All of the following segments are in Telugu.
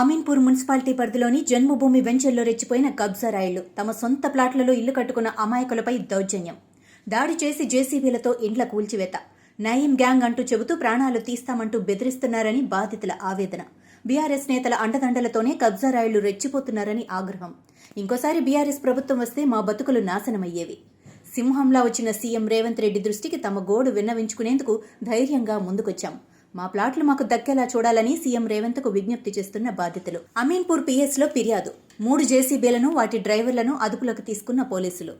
అమీన్పూర్ మున్సిపాలిటీ పరిధిలోని జన్మభూమి వెంచర్లో రెచ్చిపోయిన కబ్జా తమ సొంత ప్లాట్లలో ఇల్లు కట్టుకున్న అమాయకులపై దౌర్జన్యం. దాడి చేసి జేసీబీలతో ఇండ్ల కూల్చివేత. నయీం గ్యాంగ్ అంటూ చెబుతూ ప్రాణాలు తీస్తామంటూ బెదిరిస్తున్నారని బాధితుల ఆవేదన. బీఆర్ఎస్ నేతల అండదండలతోనే కబ్జా రెచ్చిపోతున్నారని ఆగ్రహం. ఇంకోసారి బీఆర్ఎస్ ప్రభుత్వం వస్తే మా బతుకులు నాశనమయ్యేవి. సింహంలా వచ్చిన సీఎం రేవంత్ రెడ్డి దృష్టికి తమ గోడు విన్నవించుకునేందుకు ధైర్యంగా ముందుకొచ్చాం. మా ప్లాట్లు మాకు దక్కేలా చూడాలని సీఎం రేవంత్కు విజ్ఞప్తి చేస్తున్న బాధితులు అమీన్పూర్ పిఎస్లో ఫిర్యాదు. మూడు జేసీబీలను వాటి డ్రైవర్లను అదుపులోకి తీసుకున్న పోలీసులు.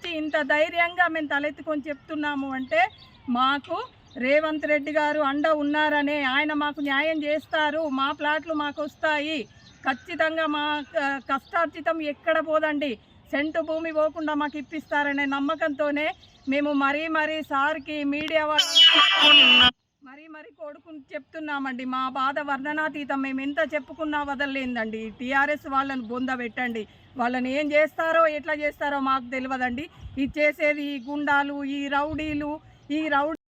ముందుకొచ్చి ఇంత ధైర్యంగా మేము తలెత్తుకొని చెప్తున్నాము అంటే మాకు రేవంత్ రెడ్డి గారు అండ ఉన్నారనే ఆయన మాకు న్యాయం చేస్తారు మా ప్లాట్లు మాకు వస్తాయి. ఖచ్చితంగా మా కష్టార్జితం ఎక్కడ పోదండి? సెంటు భూమి పోకుండా మాకు ఇప్పిస్తారనే నమ్మకంతోనే మేము మరీ మరీ సార్కి మీడియా వాళ్ళు మరీ మరీ కొడుకుని చెప్తున్నామండి మా బాధ వర్ణనాతీతం మేము ఎంత చెప్పుకున్నా వదలలేదండి. టీఆర్ఎస్ వాళ్ళని బొంద పెట్టండి. వాళ్ళని ఏం చేస్తారో ఎట్లా చేస్తారో మాకు తెలియదండి. ఈ చేసేది ఈ గుండాలు ఈ రౌడీలు ఈ రౌడీ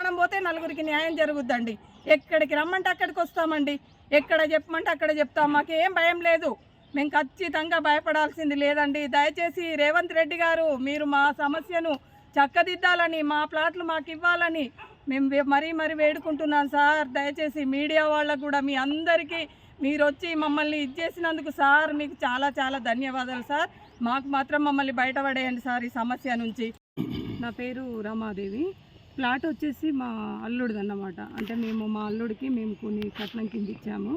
మనం పోతే నలుగురికి న్యాయం జరుగుద్దండి. ఎక్కడికి రమ్మంటే అక్కడికి వస్తామండి. ఎక్కడ చెప్పమంటే అక్కడ చెప్తాం. మాకు ఏం భయం లేదు. మేము ఖచ్చితంగా భయపడాల్సింది లేదండి. దయచేసి రేవంత్ రెడ్డి గారు మీరు మా సమస్యను చక్కదిద్దాలని మా ప్లాట్లు మాకు ఇవ్వాలని మేము మరీ మరీ వేడుకుంటున్నాం సార్. దయచేసి మీడియా వాళ్ళకు కూడా మీ అందరికీ మీరు వచ్చి మమ్మల్ని ఇచ్చేసినందుకు సార్ మీకు చాలా చాలా ధన్యవాదాలు సార్. మాకు మాత్రం మమ్మల్ని బయటపడేయండి సార్ ఈ సమస్య నుంచి. నా పేరు రమాదేవి. ప్లాట్ వచ్చేసి మా అల్లుడిది అన్నమాట అంటే మేము మా అల్లుడికి మేము కొన్ని కట్నం కింద ఇచ్చాము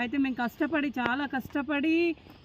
అయితే మేము కష్టపడి చాలా కష్టపడి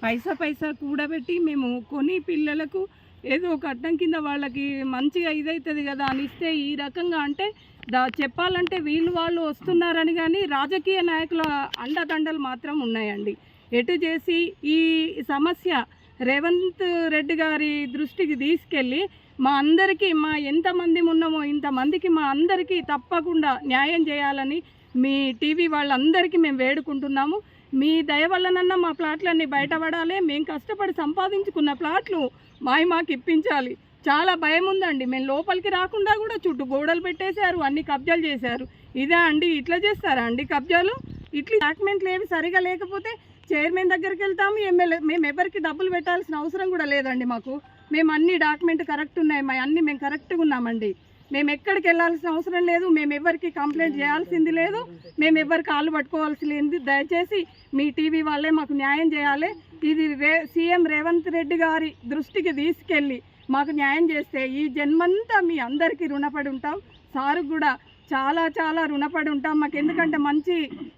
పైసా పైసా కూడబెట్టి మేము కొని పిల్లలకు ఏదో ఒక అడ్డం కింద వాళ్ళకి మంచిగా ఇదవుతుంది కదా అని ఇస్తే ఈ రకంగా అంటే దా చెప్పాలంటే వీళ్ళు వాళ్ళు వస్తున్నారని కానీ రాజకీయ నాయకుల అండదండలు మాత్రం ఉన్నాయండి. ఎటు చేసి ఈ సమస్య రేవంత్ రెడ్డి గారి దృష్టికి తీసుకెళ్ళి మా అందరికీ మా ఎంతమంది ఉన్నామో ఇంతమందికి మా అందరికీ తప్పకుండా న్యాయం చేయాలని మీ టీవీ వాళ్ళందరికీ మేము వేడుకుంటున్నాము. మీ దయ వల్లనన్నా మా ప్లాట్లన్నీ బయటపడాలి. మేము కష్టపడి సంపాదించుకున్న ప్లాట్లు మాయి మాకు ఇప్పించాలి. చాలా భయం ఉందండి మేము లోపలికి రాకుండా కూడా చుట్టూ గోడలు పెట్టేశారు అన్ని కబ్జాలు చేశారు. ఇదే అండి ఇట్లా చేస్తారా అండి కబ్జాలు? ఇట్లా డాక్యుమెంట్లు ఏవి సరిగా లేకపోతే చైర్మన్ దగ్గరికి వెళ్తాము ఎమ్మెల్యే మేము ఎవరికి డబ్బులు పెట్టాల్సిన అవసరం కూడా లేదండి మాకు. మేము అన్ని డాక్యుమెంట్ కరెక్ట్ ఉన్నాయి మా అన్నీ మేము కరెక్ట్గా ఉన్నామండి. మేము ఎక్కడికి వెళ్ళాల్సిన అవసరం లేదు మేము ఎవరికి కంప్లైంట్ చేయాల్సింది లేదు మేము ఎవరి కాళ్ళు పట్టుకోవాల్సి లేదు దయచేసి మీ టీవీ వాళ్ళే మాకు న్యాయం చేయాలి. ఇది రే సీఎం రేవంత్ రెడ్డి గారి దృష్టికి తీసుకెళ్ళి మాకు న్యాయం చేస్తే ఈ జన్మంతా మీ అందరికీ రుణపడి ఉంటాం. సారు కూడా చాలా చాలా రుణపడి ఉంటాం. మాకు ఎందుకంటే మంచి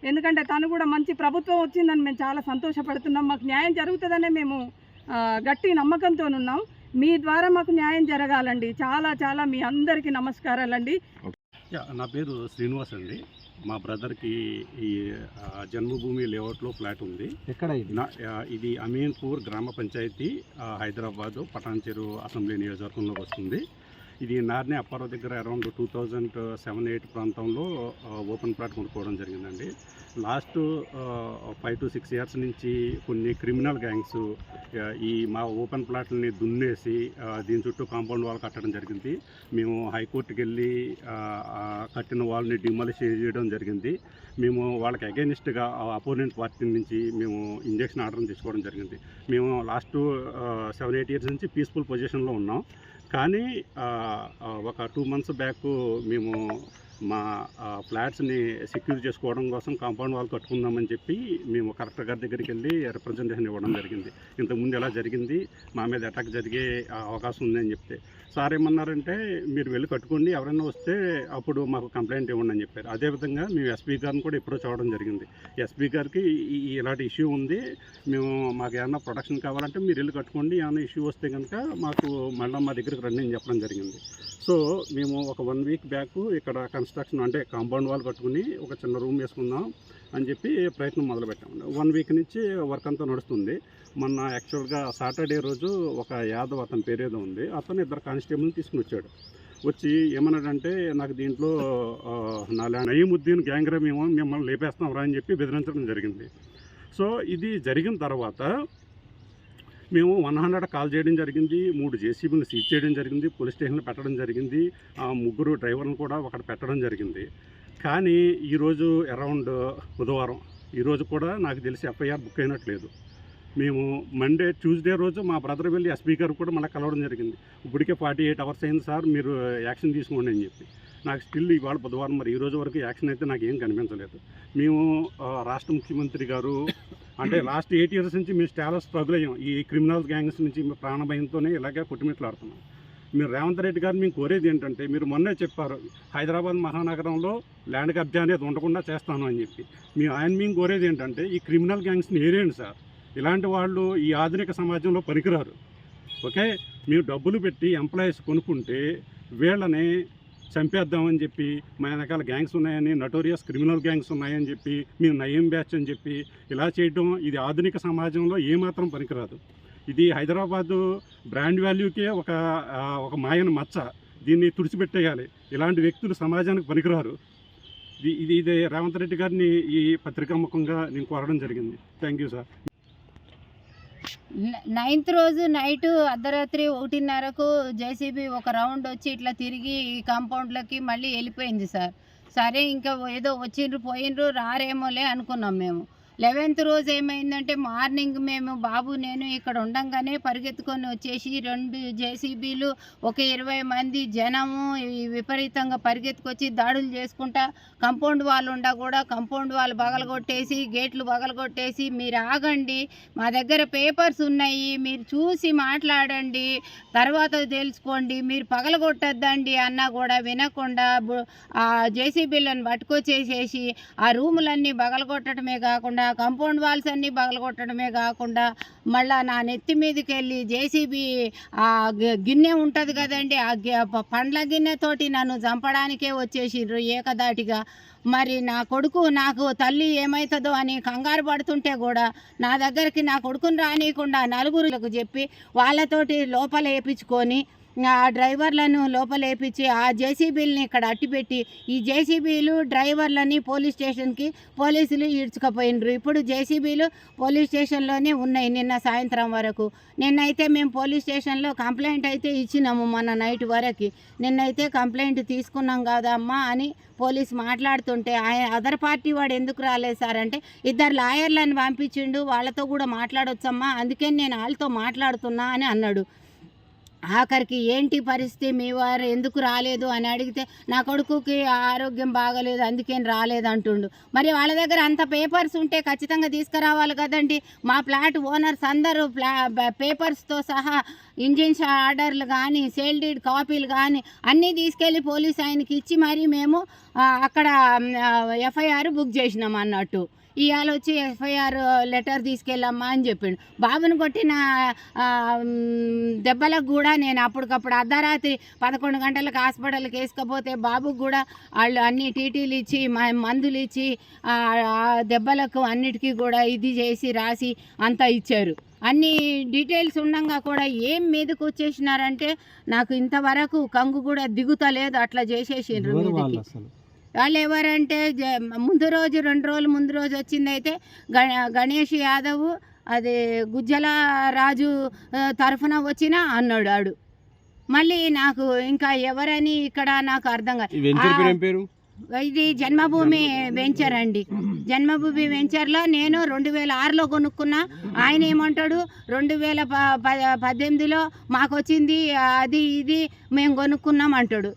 ఎందుకంటే తను కూడా మంచి ప్రభుత్వం వచ్చిందని మేము చాలా సంతోషపడుతున్నాం. మాకు న్యాయం జరుగుతుందనే మేము గట్టి నమ్మకంతో ఉన్నాం మీ ద్వారా మాకు న్యాయం జరగాలండి. చాలా చాలా మీ అందరికీ నమస్కారాలండి. యా నా పేరు శ్రీనివాస్ అండి. మా బ్రదర్కి ఈ జన్మభూమి లేఅవుట్లో ఫ్లాట్ ఉంది. ఎక్కడ ఇది? నా ఆ, ఇది అమీన్పూర్ గ్రామ పంచాయతీ హైదరాబాద్ పటాన్ చెరువు అసెంబ్లీ నియోజకవర్గంలోకి వస్తుంది. ఇది నార్నే అప్పారావు దగ్గర around two thousand seven eight ప్రాంతంలో ఓపెన్ ప్లాట్ కొనుక్కోవడం జరిగిందండి. Last five to six years నుంచి కొన్ని క్రిమినల్ గ్యాంగ్స్ ఈ మా ఓపెన్ ప్లాట్లని దున్నేసి దీని చుట్టూ కాంపౌండ్ వాల్ కట్టడం జరిగింది. మేము హైకోర్టుకి వెళ్ళి కట్టిన వాళ్ళని డిమాలిష్ చేయడం జరిగింది. మేము వాళ్ళకి అగైనిస్ట్గా అపోనెంట్ పార్టీ నుంచి మేము ఇంజక్షన్ ఆర్డర్ తీసుకోవడం జరిగింది. మేము లాస్ట్ సెవెన్ ఎయిట్ ఇయర్స్ నుంచి పీస్ఫుల్ పొజిషన్లో ఉన్నాం. కానీ ఒక టూ మంత్స్ బ్యాక్ మేము మా ఫ్లాట్స్ని సెక్యూర్ చేసుకోవడం కోసం కాంపౌండ్ వాల్ కట్టుకుందామని చెప్పి మేము కలెక్టర్ గారి దగ్గరికి వెళ్ళి రిప్రజెంటేషన్ ఇవ్వడం జరిగింది. ఇంతకుముందు ఎలా జరిగింది? మా మీద అటాక్ జరిగే అవకాశం ఉందని చెప్తే. సార్ ఏమన్నారంటే మీరు వెళ్ళి కట్టుకోండి. ఎవరైనా వస్తే అప్పుడు మాకు కంప్లైంట్ ఇవ్వండి అని చెప్పారు. అదేవిధంగా మేము ఎస్పీ గారిని కూడా ఎప్పుడో చూడడం జరిగింది. ఎస్పీ గారికి ఇలాంటి ఇష్యూ ఉంది. మేము మాకు ఏమన్నా ప్రొడక్షన్ కావాలంటే మీరు వెళ్ళి కట్టుకోండి. ఏమైనా ఇష్యూ వస్తే కనుక మాకు మళ్ళీ మా దగ్గరికి రండి అని చెప్పడం జరిగింది. సో మేము ఒక వన్ వీక్ బ్యాక్ ఇక్కడ కన్స్ట్రక్షన్ అంటే కాంపౌండ్ వాల్ కట్టుకుని ఒక చిన్న రూమ్ వేసుకుందాం అని చెప్పి ప్రయత్నం మొదలుపెట్టాము వన్ వీక్ నుంచి వర్క్ అంతా నడుస్తుంది. మొన్న యాక్చువల్గా సాటర్డే రోజు ఒక యాదవ్ అతని పేరేదో ఉంది. అతను ఇద్దరు కానిస్టేబుల్ని తీసుకుని వచ్చాడు. వచ్చి ఏమన్నాడంటే నాకు దీంట్లో నా నయీముద్దీన్ గ్యాంగ్రా మేము మిమ్మల్ని లేపేస్తాం రా అని చెప్పి బెదిరించడం జరిగింది. సో ఇది జరిగిన తర్వాత మేము వన్ హండ్రెడ్ కాల్ చేయడం జరిగింది మూడు జేసీబీని సీజ్ చేయడం జరిగింది పోలీస్ స్టేషన్లో పెట్టడం జరిగింది ఆ ముగ్గురు డ్రైవర్లను కూడా ఒకటి పెట్టడం జరిగింది. కానీ ఈరోజు అరౌండ్ బుధవారం ఈరోజు కూడా నాకు తెలిసి ఎఫ్ఐఆర్ బుక్ అయినట్లేదు. మేము మండే ట్యూస్డే రోజు మా బ్రదర్ వెళ్ళి ఎస్పీ గారు కూడా మళ్ళీ కలవడం జరిగింది. ఇప్పటికే ఫార్టీ ఎయిట్ అవర్స్ అయింది సార్ మీరు యాక్షన్ తీసుకోండి అని చెప్పి. నాకు స్టిల్ ఇవాళ బుధవారం మరి ఈ రోజు వరకు యాక్షన్ అయితే నాకు ఏం కనిపించలేదు. మేము రాష్ట్ర ముఖ్యమంత్రి గారు అంటే లాస్ట్ ఎయిట్ ఇయర్స్ నుంచి మేము చాలా స్ట్రగుల్ అయ్యాం. ఈ క్రిమినల్ గ్యాంగ్స్ నుంచి మేము ప్రాణ భయంతోనే ఇలాగే కొట్టుమిట్లాడుతున్నాం మీరు రేవంత్ రెడ్డి గారు మేము కోరేది ఏంటంటే మీరు మొన్నే చెప్పారు హైదరాబాద్ మహానగరంలో ల్యాండ్ కబ్జా అనేది ఉండకుండా చేస్తాను అని చెప్పి. మీ ఆయన మేము కోరేది ఏంటంటే ఈ క్రిమినల్ గ్యాంగ్స్ని ఏరేయండి సార్. ఇలాంటి వాళ్ళు ఈ ఆధునిక సమాజంలో పనికిరారు. ఓకే? మీరు డబ్బులు పెట్టి ఎంప్లాయీస్ కొనుక్కుంటే వీళ్ళని చంపేద్దామని చెప్పి మా వెనకాల గ్యాంగ్స్ ఉన్నాయని నటోరియస్ క్రిమినల్ గ్యాంగ్స్ ఉన్నాయని చెప్పి మేము నయం బ్యాచ్ అని చెప్పి ఇలా చేయడం ఇది ఆధునిక సమాజంలో ఏమాత్రం పనికిరాదు. ఇది హైదరాబాదు బ్రాండ్ వాల్యూకే ఒక ఒక మాయన మచ్చ. దీన్ని తుడిచిపెట్టేయాలి. ఇలాంటి వ్యక్తులు సమాజానికి పనికిరారు. ఇది ఇది ఇది రేవంత్ రెడ్డి గారిని ఈ పత్రికాముఖంగా నేను కోరడం జరిగింది. థ్యాంక్ యూ సార్ నైన్త్ రోజు నైట్ అర్ధరాత్రి ఒకటిన్నరకు జేసీబీ ఒక రౌండ్ వచ్చి ఇట్లా తిరిగి ఈ కాంపౌండ్లకి మళ్ళీ వెళ్ళిపోయింది సార్. సరే ఇంకా ఏదో వచ్చిండ్రు పోయిండ్రు రారేమోలే అనుకున్నాం మేము. లెవెన్త్ రోజు ఏమైందంటే మార్నింగ్ మేము బాబు నేను ఇక్కడ ఉండంగానే పరిగెత్తుకొని వచ్చేసి రెండు జేసీబీలు ఒక ఇరవై మంది జనము విపరీతంగా పరిగెత్తుకొచ్చి దాడులు చేసుకుంటా కంపౌండ్ వాళ్ళు ఉండ కూడా కంపౌండ్ వాళ్ళు పగలగొట్టేసి గేట్లు పగలగొట్టేసి మీరు ఆగండి మా దగ్గర పేపర్స్ ఉన్నాయి మీరు చూసి మాట్లాడండి తర్వాత తెలుసుకోండి మీరు పగలగొట్టద్దండి అన్నా కూడా వినకుండా బు- ఆ జేసీబీలను పట్టుకొచ్చేసేసి ఆ రూములన్నీ పగలగొట్టడమే కాకుండా కంపౌండ్ వాల్స్ అన్నీ పగలగొట్టడమే కాకుండా మళ్ళా నా నెత్తి మీదకి వెళ్ళి జేసీబీ ఆ గి- గిన్నె ఉంటుంది కదండి ఆ గి- పండ్ల గిన్నెతోటి నన్ను చంపడానికే వచ్చేసిండ్రు ఏకదాటిగా. మరి నా కొడుకు నాకు తల్లి ఏమవుతుందో అని కంగారు పడుతుంటే కూడా నా దగ్గరికి నా కొడుకుని రానియకుండా నలుగురులకు చెప్పి వాళ్ళతోటి లోపల వేయించుకొని ఆ డ్రైవర్లను లోపలేపించి ఆ జేసీబీలని ఇక్కడ అట్టిపెట్టి ఈ జేసీబీలు డ్రైవర్లని పోలీస్ స్టేషన్కి పోలీసులు ఈడ్చుకుపోయినరు ఇప్పుడు జేసీబీలు పోలీస్ స్టేషన్లోనే ఉన్నాయి నిన్న సాయంత్రం వరకు. నిన్నైతే మేము పోలీస్ స్టేషన్లో కంప్లైంట్ అయితే ఇచ్చినాము మొన్న నైట్ వరకు. నిన్నైతే కంప్లైంట్ తీసుకున్నాం కదమ్మా అని పోలీస్ మాట్లాడుతుంటే ఆయన అదర్ పార్టీ వాడు ఎందుకు రాలేదు సార్ అంటే ఇద్దరు లాయర్లను పంపించిండు వాళ్ళతో కూడా మాట్లాడొచ్చమ్మా అందుకే నేను వాళ్ళతో మాట్లాడుతున్నా అని అన్నాడు. ఆఖరికి ఏంటి పరిస్థితి? మీ వారు ఎందుకు రాలేదు? అని అడిగితే నా కొడుకుకి ఆరోగ్యం బాగలేదు అందుకేం రాలేదు అంటుండు మరి వాళ్ళ దగ్గర అంత పేపర్స్ ఉంటే ఖచ్చితంగా తీసుకురావాలి కదండి. మా ఫ్లాట్ ఓనర్స్ అందరూ ప్లా పేపర్స్తో సహా ఇంజిన్స్ ఆర్డర్లు కానీ సేల్ డీడ్ కాపీలు కానీ అన్నీ తీసుకెళ్ళి పోలీస్ ఆయనకి ఇచ్చి మరి మేము అక్కడ ఎఫ్ఐఆర్ బుక్ చేసినాం అన్నట్టు. ఇవాళ వచ్చి ఎఫ్ఐఆర్ లెటర్ తీసుకెళ్ళమ్మా అని చెప్పిండు. బాబుని కొట్టిన దెబ్బలకు కూడా నేను అప్పటికప్పుడు అర్ధరాత్రి పదకొండు గంటలకు హాస్పిటల్కి వేసుకపోతే బాబుకు కూడా వాళ్ళు అన్ని టీటీలు ఇచ్చి మ- మందులు ఇచ్చి దెబ్బలకు అన్నిటికీ కూడా ఇది చేసి రాసి అంతా ఇచ్చారు. అన్ని డీటెయిల్స్ ఉండగా కూడా ఏం మీదకి వచ్చేసినారంటే నాకు ఇంతవరకు కంగు కూడా దిగుతలేదు అట్లా చేసేసిండ్రు మీదకి. వాళ్ళు ఎవరంటే ముందు రోజు రెండు రోజులు ముందు రోజు వచ్చింది అయితే గ- గణేష్ యాదవ్ అది గుజ్జల రాజు తరఫున వచ్చిన అన్నాడు ఆడు. మళ్ళీ నాకు ఇంకా ఎవరని ఇక్కడ నాకు అర్థం కాదు. ఇది జన్మభూమి వెంచర్ అండి. జన్మభూమి వెంచర్లో నేను రెండు వేల ఆరులో కొనుక్కున్నా. ఆయన ఏమంటాడు? రెండు వేల ప- పద్దెనిమిదిలో మాకు వచ్చింది అది ఇది మేము కొనుక్కున్నాం అంటాడు.